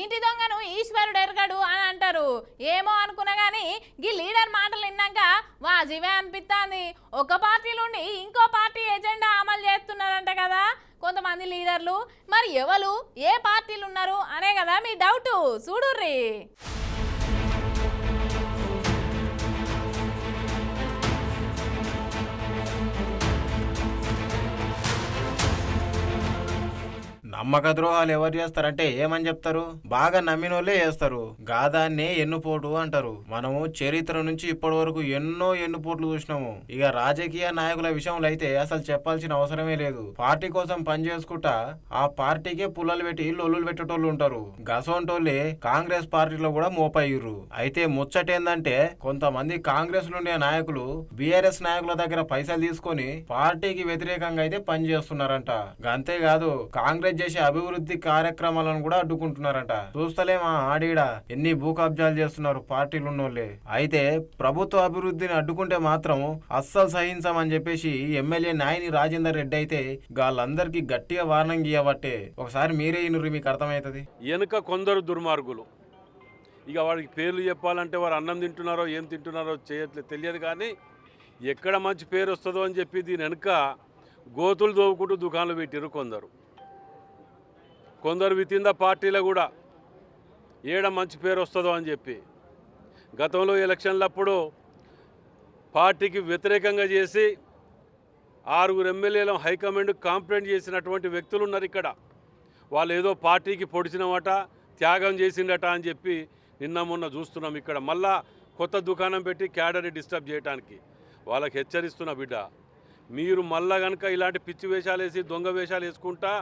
ఇంటి దొంగను ఈశ్వరుడు ఎరగడు అని అంటారు? ఏమో అనుకున్నా కానీ గీ లీడర్ మాటలు విన్నాక వాజివే అనిపిస్తుంది ఒక పార్టీ నుండి ఇంకో పార్టీ ఎజెండా అమలు చేస్తున్నారంట కదా కొంతమంది లీడర్లు. మరి ఎవరు? ఏ పార్టీలు ఉన్నారు? అనే కదా మీ డౌట్. చూడుర్రీ. నమ్మక ద్రోహాలు ఎవరు చేస్తారంటే ఏమని చెప్తారు? బాగా నమ్మినోళ్ళే చేస్తారు. గాదాన్నే ఎన్నుపోటు అంటారు. మనము చరిత్ర నుంచి ఇప్పటి వరకు ఎన్నో ఎన్నుపోట్లు చూసినాము. ఇక రాజకీయ నాయకుల విషయంలో అయితే అసలు చెప్పాల్సిన అవసరమే లేదు. పార్టీ కోసం పనిచేసుకుంటా ఆ పార్టీకే పుల్లలు పెట్టి లొల్లులు పెట్టేటోళ్ళు ఉంటారు. గసోంటోళ్ళే కాంగ్రెస్ పార్టీలో కూడా మోపయ్యరు అయితే ముచ్చటేందంటే కొంతమంది కాంగ్రెస్ నుండే నాయకులు బీఆర్ఎస్ నాయకుల దగ్గర పైసలు తీసుకొని పార్టీకి వ్యతిరేకంగా అయితే పనిచేస్తున్నారంట అంతేకాదు కాంగ్రెస్ చేసే అభివృద్ధి కార్యక్రమాలను కూడా అడ్డుకుంటున్నారంట. చూస్తలేమా ఆడీడ? ఎన్ని భూ కబ్జాలు చేస్తున్నారు పార్టీలు ఉన్నోళ్ళే అయితే ప్రభుత్వ అభివృద్ధిని అడ్డుకుంటే మాత్రం అస్సలు సహించమని చెప్పేసి ఎమ్మెల్యే నాయని రాజేందర్ రెడ్డి అయితే వాళ్ళందరికీ గట్టిగా వార్నింగ్ ఇవ్వబట్టే ఒకసారి మీరే ఇనురు మీకు అర్థమవుతుంది. వెనుక కొందరు దుర్మార్గులు. ఇక వాడికి పేర్లు చెప్పాలంటే వారు అన్నం తింటున్నారో ఏం తింటున్నారో చేయట్లేదు తెలియదు కానీ ఎక్కడ మంచి పేరు వస్తుందో అని చెప్పి దీని వెనుక గోతులు దోవుకుంటూ దుకాణాలు పెట్టారు కొందరు. కొందరు విత్ ఇన్ ద పార్టీలో కూడా ఏడ మంచి పేరు వస్తుందో అని చెప్పి. గతంలో ఎలక్షన్లప్పుడు పార్టీకి వ్యతిరేకంగా చేసి ఆరుగురు ఎమ్మెల్యేలను హైకమాండ్ కాంప్లైంట్ చేసినటువంటి వ్యక్తులు ఉన్నారు ఇక్కడ. వాళ్ళు ఏదో పార్టీకి పొడిచినమాట త్యాగం చేసిండట అని చెప్పి నిన్న మొన్న చూస్తున్నాం ఇక్కడ. మళ్ళా కొత్త దుకాణం పెట్టి క్యాడర్ని డిస్టర్బ్ చేయడానికి వాళ్ళకి హెచ్చరిస్తున్న బిడ్డ. మీరు మళ్ళా కనుక ఇలాంటి పిచ్చి వేషాలు వేసి దొంగ వేషాలు వేసుకుంటా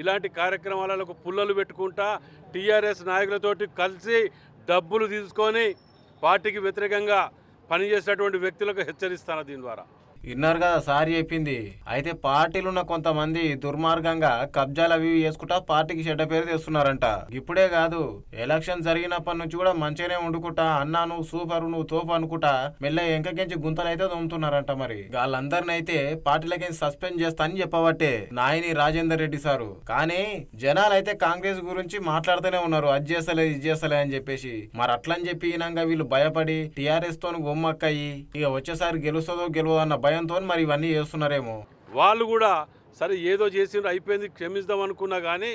ఇలాంటి కార్యక్రమాలకు పుల్లలు పెట్టుకుంటా టీఆర్ఎస్ నాయకులతోటి కలిసి డబ్బులు తీసుకొని పార్టీకి వ్యతిరేకంగా పనిచేసినటువంటి వ్యక్తులకు హెచ్చరిస్తాను దీని ద్వారా. విన్నారు కదా సార్ చెప్పింది. అయితే పార్టీలు ఉన్న కొంతమంది దుర్మార్గంగా కబ్జాలు అవి వేసుకుంటా చేసుకుంటా పార్టీకి చెడ్డ పేరు తెస్తున్నారంట. ఇప్పుడే కాదు ఎలక్షన్ జరిగినప్పటి నుంచి కూడా మంచిగానే వండుకుంటా అన్నా నువ్వు సూపర్ నువ్వు తోపు అనుకుంటా మెల్ల గుంతలు గుంతలైతే తోముతున్నారంట మరి. వాళ్ళందరిని అయితే పార్టీలకి సస్పెండ్ చేస్తా అని చెప్పబట్టే నాయని రాజేందర్ రెడ్డి సారు. కానీ జనాలు అయితే కాంగ్రెస్ గురించి మాట్లాడుతూనే ఉన్నారు. అది చేస్తలే ఇది చేస్తలే అని చెప్పేసి. మరి అట్లని చెప్పి వీళ్ళు భయపడి టిఆర్ఎస్తో గుమ్మక్కయ్యి ఇక వచ్చేసారి గెలుస్తుందో గెలవదో అన్న భయం భయంతో మరి ఇవన్నీ చేస్తున్నారేమో. వాళ్ళు కూడా సరే ఏదో చేసిండ్రు అయిపోయింది క్షమిద్దాం అనుకున్నా కానీ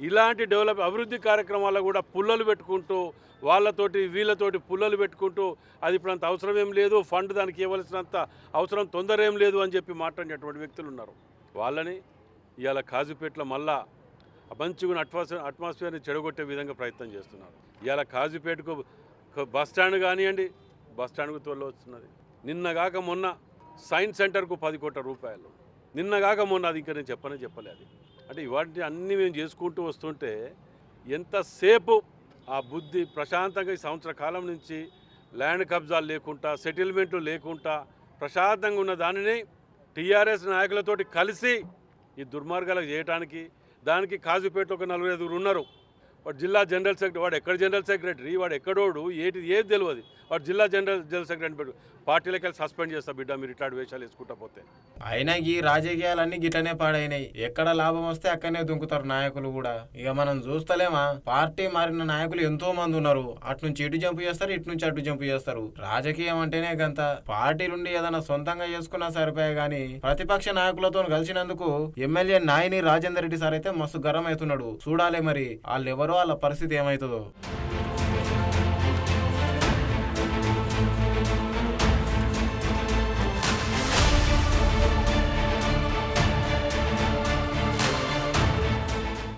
ఇలాంటి డెవలప్ అభివృద్ధి కార్యక్రమాల్లో కూడా పుల్లలు పెట్టుకుంటూ వాళ్ళతోటి వీళ్ళతోటి పుల్లలు పెట్టుకుంటూ అది ఇప్పుడు అంత అవసరం ఏం లేదు ఫండ్ దానికి ఇవ్వవలసినంత అవసరం తొందర ఏం లేదు అని చెప్పి మాట్లాడేటువంటి వ్యక్తులు ఉన్నారు. వాళ్ళని ఇవాళ కాజుపేటలో మళ్ళా మంచిగా అట్మాస్ఫియర్ అట్మాస్ఫియర్ని చెడగొట్టే విధంగా ప్రయత్నం చేస్తున్నారు. ఇవాళ కాజుపేటకు బస్ స్టాండ్ కానివ్వండి బస్ స్టాండ్కు తోలు వస్తున్నది. నిన్నగాక మొన్న సైన్స్ సెంటర్కు పది కోట్ల రూపాయలు. నిన్నగాక మొన్న అది ఇంకా నేను చెప్పనే చెప్పలేదు. అంటే ఇవాటి అన్నీ మేము చేసుకుంటూ వస్తుంటే ఎంతసేపు ఆ బుద్ధి ప్రశాంతంగా ఈ సంవత్సర కాలం నుంచి ల్యాండ్ కబ్జాలు లేకుండా సెటిల్మెంట్లు లేకుండా ప్రశాంతంగా ఉన్న దానిని టీఆర్ఎస్ నాయకులతోటి కలిసి ఈ దుర్మార్గాలకు చేయడానికి దానికి కాజుపేటలో ఒక నలుగురు ఐదుగురు ఉన్నారు. వాడు జిల్లా జనరల్ సెక్రటరీ వాడు ఎక్కడ జనరల్ సెక్రటరీ వాడు ఎక్కడోడు ఏటి ఏది తెలియదు వాడు జిల్లా జనరల్ జనరల్ సెక్రటరీ పెట్టు పార్టీలకి వెళ్ళి సస్పెండ్ చేస్తా బిడ్డ మీరు ఇట్లాంటి వేషాలు వేసుకుంటా పోతే. అయినా ఈ రాజకీయాలన్నీ గిట్లనే పాడైనాయి. ఎక్కడ లాభం వస్తే అక్కడనే దుంకుతారు నాయకులు కూడా. ఇక మనం చూస్తలేమా? పార్టీ మారిన నాయకులు ఎంతో మంది ఉన్నారు. అటు నుంచి ఇటు జంపు చేస్తారు ఇటు నుంచి అటు జంపు చేస్తారు. రాజకీయం అంటేనే గంత. పార్టీలుండి ఏదైనా సొంతంగా చేసుకున్నా సరిపోయే గానీ ప్రతిపక్ష నాయకులతో కలిసినందుకు ఎమ్మెల్యే నాయని రాజేందర్ రెడ్డి సార్ అయితే మస్తు గరం అవుతున్నాడు. చూడాలి మరి వాళ్ళు ఎవరు వాళ్ళ పరిస్థితి ఏమవుతుందో